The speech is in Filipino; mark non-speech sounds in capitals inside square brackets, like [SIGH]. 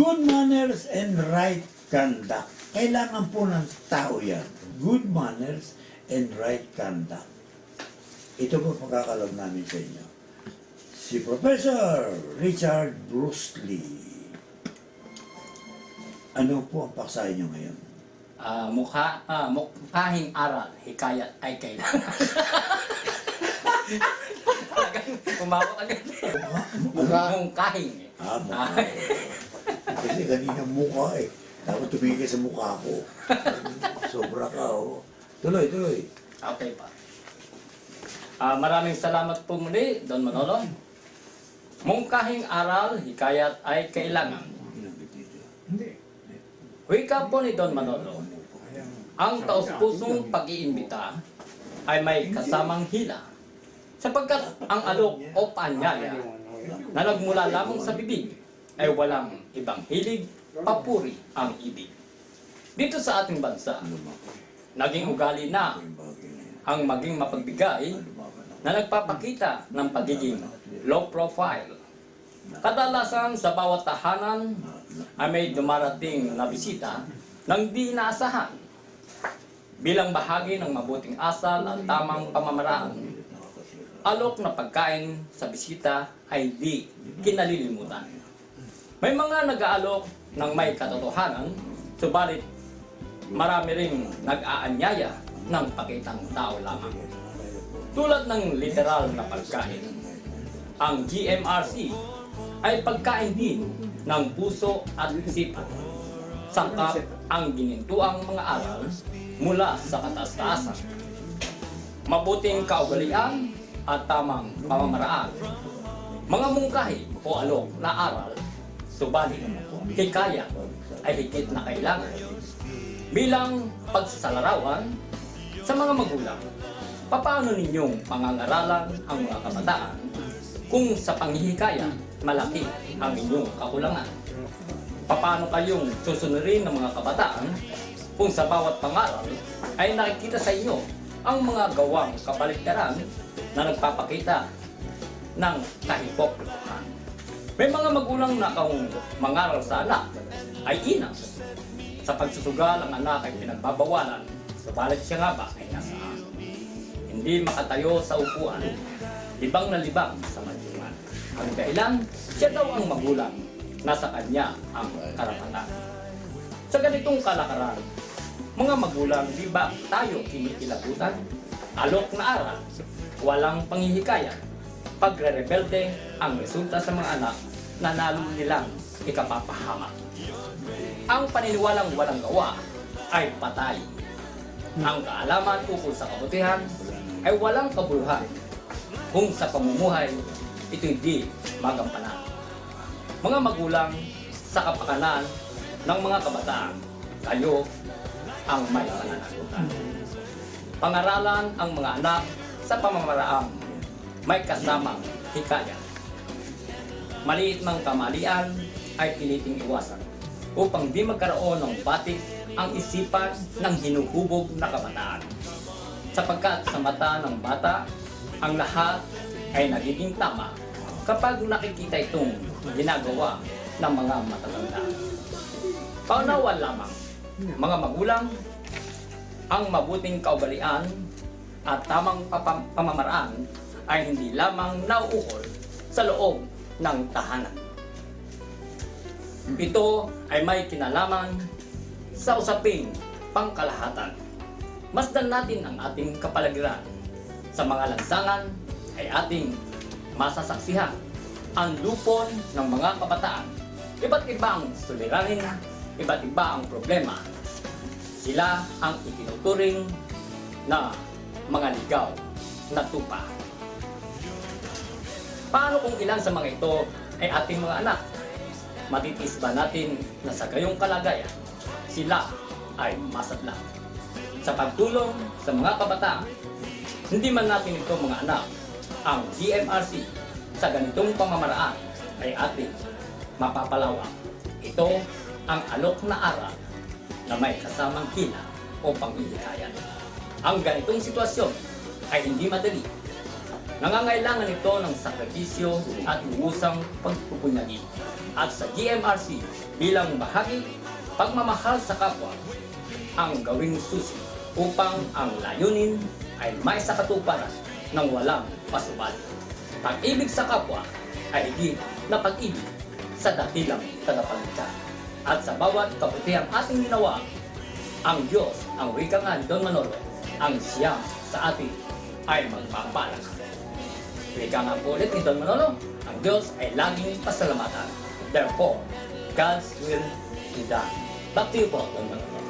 Good manners and right conduct. Kailangan po ng tao yan. Good manners and right conduct. Ito po pagkakalog namin sa inyo. Si Professor Richard Bruce Lee. Ano po ang paksa nyo ngayon? Ah, mukha, ah, mukhahing aral, hikayat ay kailangan. [LAUGHS] Umabot agad. Mukha? Mungkahing. Ah, mukha. [LAUGHS] Kasi kanina mukha eh. Tapos tumingin ka sa mukha ko. [LAUGHS] Sobra ka, oh. Tuloy, tuloy. Okay pa. Ah, maraming salamat po muli, Don Manolo. Mungkahing aral, hikayat ay kailangan. Hindi. Wika po ni Don Manolo. Ang taus-pusong pag-iimbita ay may kasamang hila. Sapagkat ang alok o paanyaya na nagmula lamang sa bibig ay walang ibang hilig, papuri ang ibig. Dito sa ating bansa, naging ugali na ang maging mapagbigay na nagpapakita ng pagiging low profile. Kadalasan sa bawat tahanan ay may dumarating na bisita ng di inaasahan. Bilang bahagi ng mabuting asal at tamang pamamaraan, alok na pagkain sa bisita ay di kinalilimutan. May mga nag-aalok ng may katotohanan, subalit marami ring nag-aanyaya ng pakitang tao lamang. Tulad ng literal na pagkain, ang GMRC ay pagkain din ng puso at isipan. Sangkap ang ginintuang mga aral mula sa kataas-taasan. Mabuting kaugalian at tamang pamamaraan. Mga mungkahi o alok na aral, subalit hikaya ay higit na kailangan. Bilang pagsasalarawan sa mga magulang, paano ninyong pangangaralan ang mga kabataan kung sa panghihikaya malaki ang inyong kakulangan? Paano kayong susunurin ng mga kabataan kung sa bawat pangaral ay nakikita sa inyo ang mga gawang kabaliktaran na nagpapakita ng kahipokritan? May mga magulang na kung mangaral sa anak ay inang. Sa pagsusugal ang anak ay pinagbabawalan, subalit siya nga ba ay nasaan? Hindi makatayo sa upuan, libang na libang sa madyungan. Ang dahilan, siya daw ang magulang, nasa kanya ang karapatan. Sa ganitong kalakaran, mga magulang, di ba tayo kinikilabutan? Alok na aral, walang panghihikaya. Pagre-rebelde ang resulta sa mga anak na nalo nilang ikapapahamak. Ang paniniwalang walang gawa ay patay. Ang kaalaman ukol sa kabutihan ay walang kabuluhan kung sa pamumuhay ito'y di magampanan. Mga magulang sa kapakanan ng mga kabataan, kayo ang may pananagutan. Pangaralan ang mga anak sa pamamaraang may kasamang hikaya. Maliit mang kamalian ay piliting iwasan upang di magkaroon ng batik ang isipan ng hinuhubog na kabataan. Sapagkat sa mata ng bata, ang lahat ay nagiging tama kapag nakikita itong ginagawa ng mga matatanda. Paunawan lamang, mga magulang, ang mabuting kaugalian at tamang pamamaraan ay hindi lamang nauukol sa loob ng tahanan. Ito ay may kinalaman sa usaping pangkalahatan. Masdan natin ang ating kapalagiran. Sa mga lansangan ay ating masasaksihan ang lupon ng mga kabataan. Iba't iba ang suliranin, iba't iba ang problema. Sila ang itinuturing na mga ligaw na tupa. Paano kung ilan sa mga ito ay ating mga anak? Matitis ba natin na sa gayong kalagayan, sila ay masadla? Sa pagtulong sa mga kabataan, hindi man natin ito mga anak, ang DMRC sa ganitong pamamaraan ay ating mapapalawak. Ito ang alok na aral na may kasamang hila o panghihikayan. Ang ganitong sitwasyon ay hindi madali Nangangailangan ito ng sakripisyo at lubusang pagpupunyagi. At sa GMRC bilang bahagi, pagmamahal sa kapwa ang gawing susi upang ang layunin ay may sakatuparan ng walang pasubali. Pag-ibig sa kapwa ay higit na pag-ibig sa dakilang tagapaglikha. At sa bawat kabutihang ating ginawa, ang Diyos, ang wika nga ni Don Manolo, ang siyam sa atin ay magpapalak. Wika nga po ulit ni Don Manolo, ang Diyos ay laging pasalamatan. Therefore, God's will be done. Back to you po, Don Manolo.